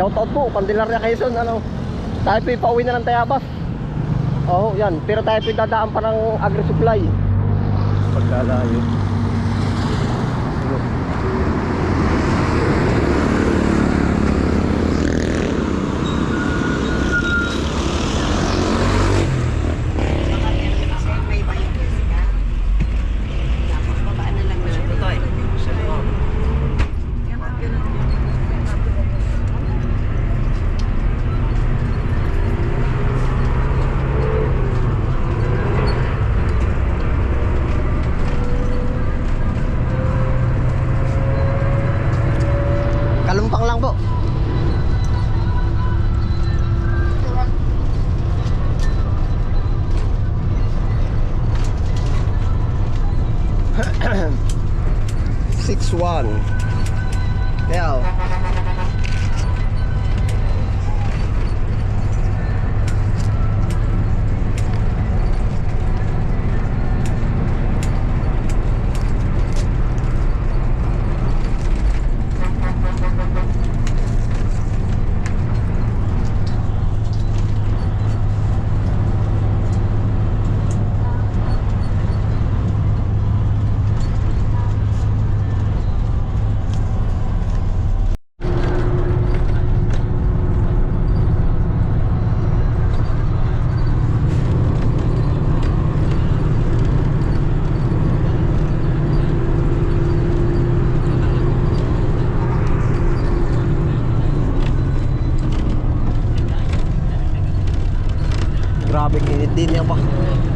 Shoutout po, Candelaria Quezon, ano. Tayo po pauwi na ng Tayabas. Oo, yan. Pero tayo po dadaan pa ng agri-supply. Pagkalayo. 161. Now, Kaya. Grabe kinit din yan pa.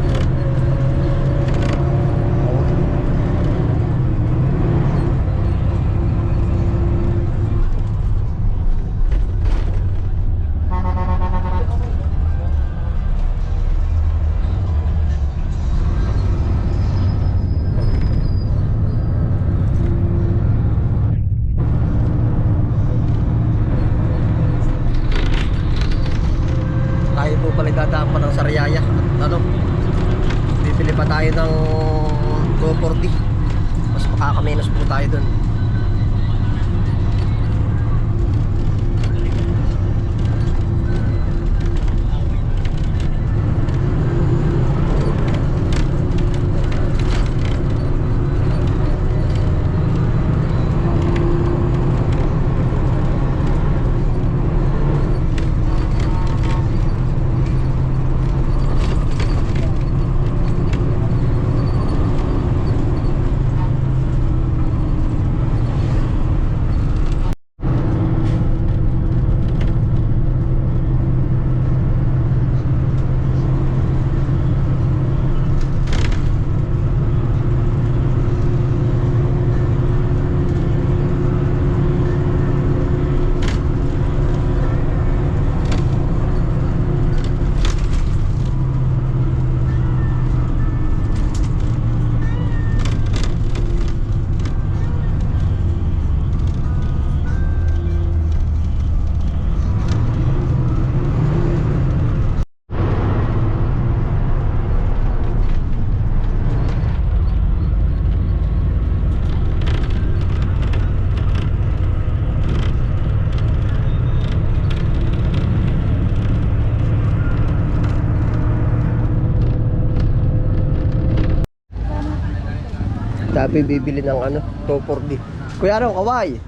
Bibili ng ano, 240. Kuya Aro, kaway.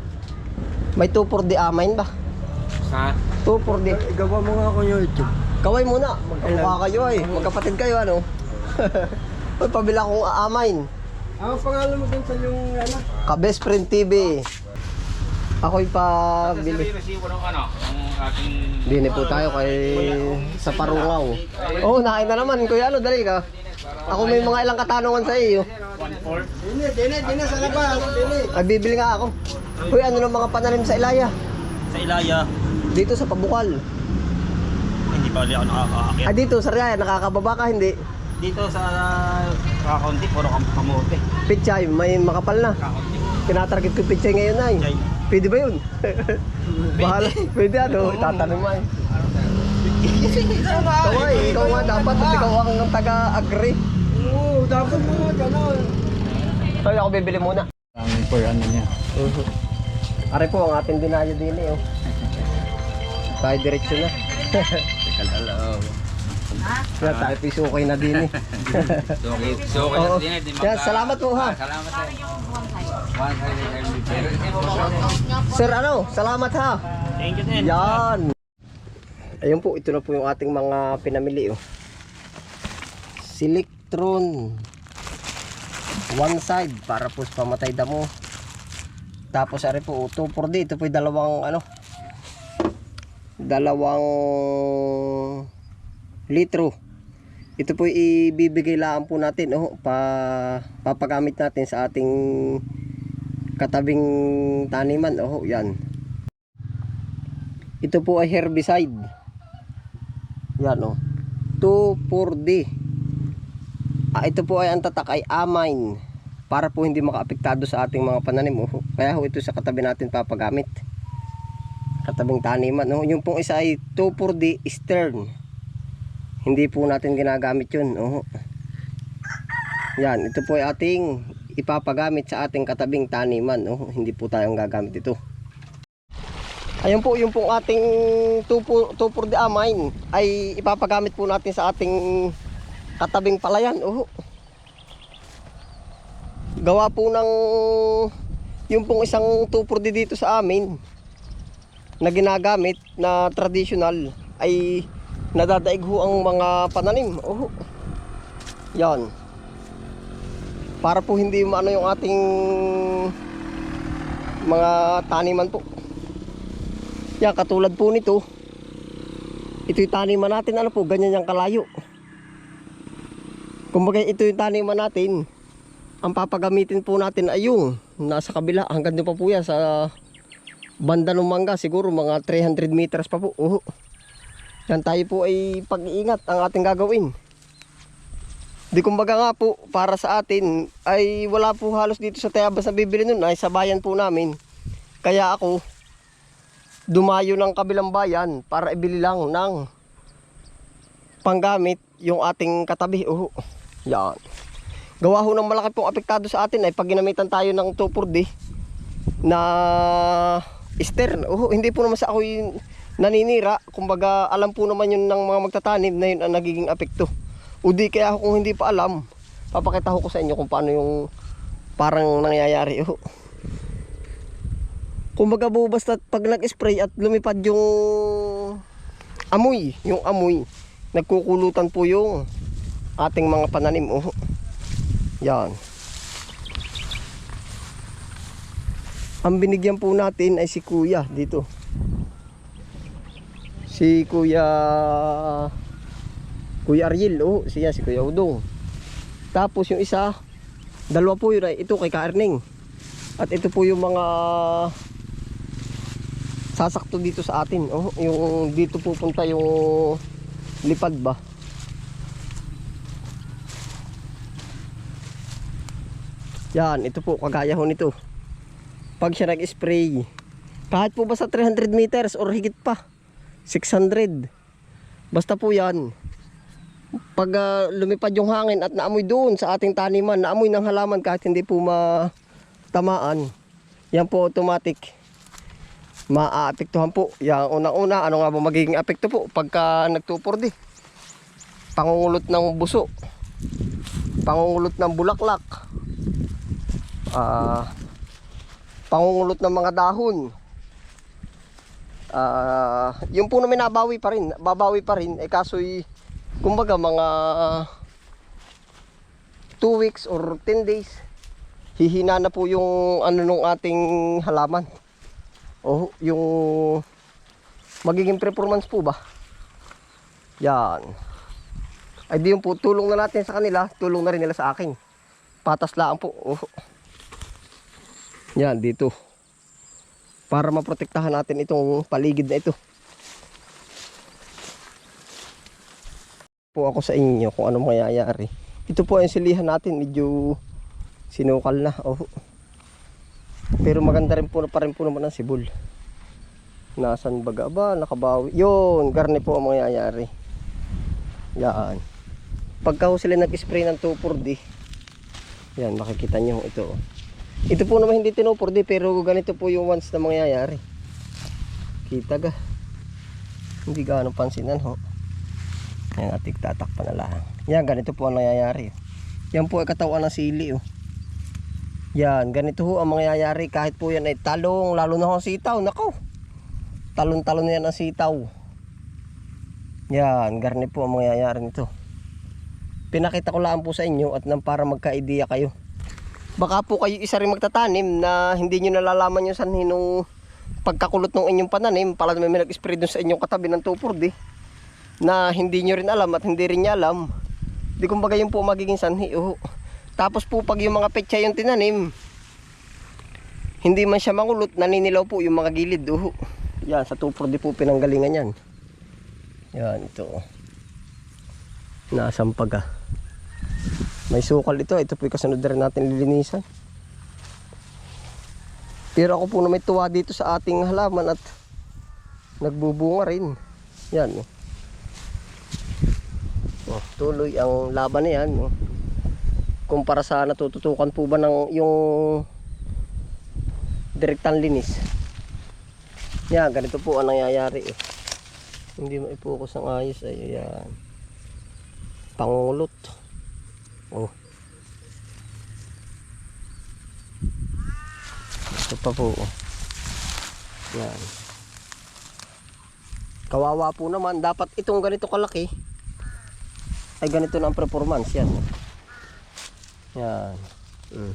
May 240 amain ba? Ha? 240. Igawa mo nga ako yung YouTube. Kaway muna. Magkamukha kayo ay. Magkapatid kayo ano. Uy, pabila akong amain. Ang pangalan mo dun sa yung ano? Ka-best friend TV. Ako'y pabili. resibo ng ano, Dini po tayo kay sa Parungaw. Oo, oh, nakain na naman. Kuya ano, dali ka. Ako may mga ilang katanungan sa iyo. 1-4. Dine, dine, dine sa labas. Dine. Ay, bibili nga ako. Kuya, ano ng mga pananim sa Ilaya? Sa Ilaya, Dito sa Pabukal. hindi pa ulit ako nakakaakyat. Ah, dito sa Riyaya, nakakababa ka, hindi. Dito sa kakaunti, puro kam kamote. Pichay, may makapal na. Kakaunti. Tinatarget ko pichay ngayon ay. Jay. Pwede ba yun? Bahala. Pwede ano, tatanong mo ay. Ikaw ay, ikaw nga dapat at ikaw ang taga-agree. Oo, dapat mo nga gano'n. So, ako bibili muna. Ang for ano niya. Are po ang ating dinayo din eh. Oh. Tayo diretso na. Kalalaw. Kaya tayo pisukay na din eh. So, okay. So, okay Oo. na din eh. Di Kaya magka- salamat po, ha. Ah, Salamat eh. yung one side? Is Sir, ano? Salamat ha. Thank you din. Yan. Ayun po, ito na po yung ating mga pinamili oh. Selectron. One side para po sa pamatay damo. Tapos ari po, 2 for D. Ito po yung dalawang ano. Dalawang litro. Ito po ibibigay lang po natin oh, pa papagamit natin sa ating katabing taniman. Oh, yan. Ito po ay herbicide. Yan oh. 2,4-D. Ah, ito po ay ang tatak ay amine para po hindi makaapektado sa ating mga pananim. Oh. Kaya ho ito sa katabi natin papagamit. Katabing taniman. Oh. Yung pong isa ay 2,4-D stern. Hindi po natin ginagamit yun. Oh. Yan, ito po ay ating ipapagamit sa ating katabing taniman. Oh. Hindi po tayong gagamit ito. Ayun po, yung pong ating 2 for the amine ay ipapagamit po natin sa ating katabing palayan. Oh. Gawa po ng yung pong isang 2 for the dito sa amin na ginagamit na traditional ay nadadaig ho ang mga pananim. Oh. Yan. Para po hindi maano yung ating mga taniman po. Yan, katulad po nito. Ito yung taniman natin. Ano po, ganyan yung kalayo. Kumbaga ito yung taniman natin. Ang papagamitin po natin ay yung nasa kabila. Hanggang doon pa po yan sa banda ng mangga. Siguro mga 300 meters pa po. Uho. Yan tayo po ay pag-iingat ang ating gagawin. Di kumbaga nga po, para sa atin, ay wala po halos dito sa Tayabas na bibili nun. Ay sa bayan po namin. Kaya ako, dumayo ng kabilang bayan para ibili lang ng panggamit yung ating katabi. Oh, yan. Gawa ho ng malaki pong apektado sa atin ay pag ginamitan tayo ng 2,4-D na stern. Oh, hindi po naman sa ako yung naninira. Kumbaga alam po naman yun ng mga magtatanim na yun ang nagiging apekto. O di kaya kung hindi pa alam, papakita ko sa inyo kung paano yung parang nangyayari. Oh. Kumbaga po basta pag nag-spray at lumipad yung amoy, yung amoy, nagkukulutan po yung ating mga pananim. Oh. Yan. Ang binigyan po natin ay si Kuya dito. Si Kuya Kuya Ariel, oh, siya si Kuya Udong. Tapos yung isa, dalawa po yun ay ito kay Kaerning. At ito po yung mga sasakto dito sa atin. Oh, yung dito pupunta yung lipad ba? Yan, ito po kagaya ho nito. Pag siya nag-spray, kahit po ba sa 300 meters or higit pa, 600. Basta po yan. Pag ah, lumipad yung hangin at naamoy doon sa ating taniman, naamoy ng halaman kahit hindi po matamaan, yan po automatic maaapektuhan po. Yang unang-una, ano nga ba magiging apekto po pagka nagtupor di? Pangungulot ng buso. Pangungulot ng bulaklak. Ah, pangungulot ng mga dahon. Ah, yung po namin nabawi pa rin, babawi pa rin eh kaso'y kumbaga mga 2 weeks or 10 days hihina na po yung ano nung ating halaman. Oh, yung magiging performance po ba? Yan. Ay di yung po, tulong na natin sa kanila, tulong na rin nila sa akin. Patas lang po. Oh. Yan, dito. Para maprotektahan natin itong paligid na ito. Po ako sa inyo kung ano mangyayari. Ito po ang silihan natin, medyo sinukal na. Oh. Pero maganda rin po pa rin po naman ang sibol. Nasaan baga ba? Nakabawi. Yun, garne po ang mangyayari. Yan. Pagka ho sila nag-spray ng 2,4-D, yan, makikita nyo ito. Ito po naman hindi 2,4-D, pero ganito po yung ones na mangyayari. Kita ga. Hindi gaano pansinan ho. Yan ating tatakpan na lang. Yan, ganito po ang nangyayari. Yan po ay katawan ng sili oh. Yan, ganito ho ang mangyayari kahit po yan ay talong, lalo na ho sitaw. Nako, talon-talon na yan ang sitaw. Yan, garni po ang mangyayari nito. Pinakita ko lang po sa inyo at nang para magka-idea kayo. Baka po kayo isa rin magtatanim na hindi nyo nalalaman yung sanhi nung pagkakulot ng inyong pananim. Pala may nag-spray dun sa inyong katabi ng 2,4-D na hindi nyo rin alam at hindi rin niya alam. Di kumbaga yun po magiging sanhi. Oh. Tapos po pag yung mga petsa yung tinanim, hindi man siya mangulot, naninilaw po yung mga gilid. Oh. Yan, sa 2,4-D po pinanggalingan yan. Yan, ito. Nasampag ah. May sukal ito. Ito po yung kasunod na rin natin lilinisan. Pero ako po na may tuwa dito sa ating halaman at nagbubunga rin. Yan. oh. Oh, tuloy ang laban na yan. Oh. Kumpara sa natututukan po ba ng yung direktang linis. Yan, ganito po ang nangyayari. Eh. Hindi maipokus ang ayos. Ay, yan. Pangulot. Oh. Ito pa po. oh. Yan. Kawawa po naman. Dapat itong ganito kalaki. Ay ganito na ang performance. Yan. Yan. Mm.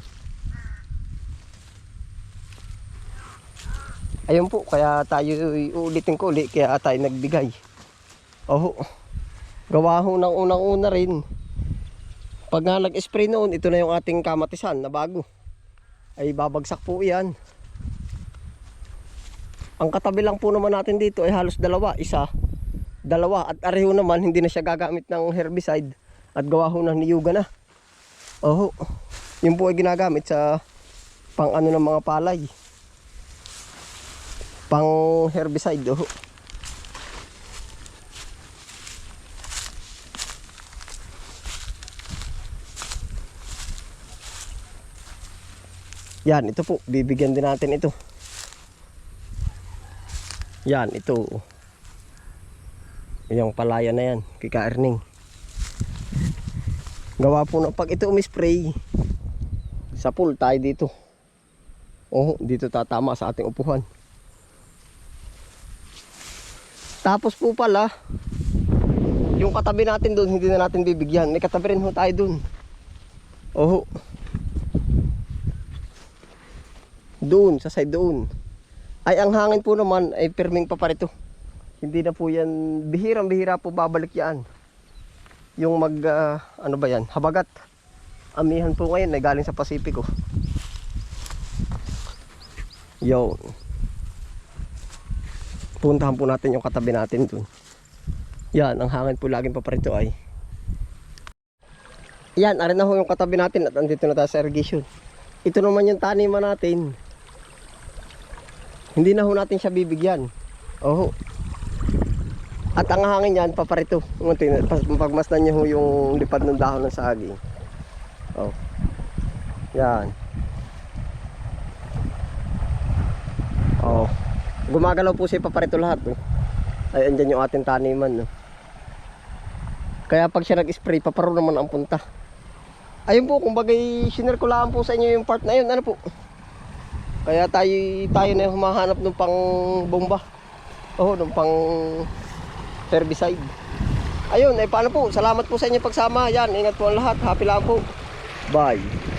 Ayun po. Kaya tayo uulitin ko ulit. Kaya tayo nagbigay. Oh. Gawa ho ng unang-una rin. Pag nga nag-spray noon, ito na yung ating kamatisan na bago. Ay babagsak po yan. Ang katabi lang po naman natin dito ay halos dalawa. Isa, dalawa. At areho naman, hindi na siya gagamit ng herbicide. At gawa ho ng niyuga na. Oho. Yun po ay ginagamit sa pang ano ng mga palay. Pang herbicide. Oho. Yan, ito po. Bibigyan din natin ito. Yan, ito. Yung palaya na yan. Kika Erning. Gawa po na pag ito umispray. Sa pool tayo dito. Oh, dito tatama sa ating upuhan. Tapos po pala, yung katabi natin doon, hindi na natin bibigyan. May katabi rin ho tayo doon. Oh. Doon, sa side doon. Ay, ang hangin po naman ay perming pa parito. Hindi na po yan, bihirang bihira po babalik yan. Yung mag, ah, ano ba yan, habagat. Amihan po ngayon, ay galing sa Pasipiko. Yo. Puntahan po natin yung katabi natin doon. Yan, ang hangin po laging pa parito ay. Yan, arin na ho yung katabi natin at andito na tayo sa irrigation. Ito naman yung taniman natin. Hindi na ho natin siya bibigyan. Oho. At ang hangin yan, paparito. Pagmasdan niyo yung lipad ng dahon ng saging. Oh. Yan. Oh. Gumagalaw po siya paparito lahat. Oh. Ay, andyan yung ating taniman. No? Kaya pag siya nag-spray, paparo naman ang punta. Ayun po, kumbaga sinare ko lang po sa inyo yung part na yun. Ano po? Kaya tayo, tayo na yung humahanap ng pang bomba. Oo, ng pang herbicide. Ayun, ay paano po? Salamat po sa inyo pagsama. Yan, ingat po ang lahat. Happy lang po. Bye.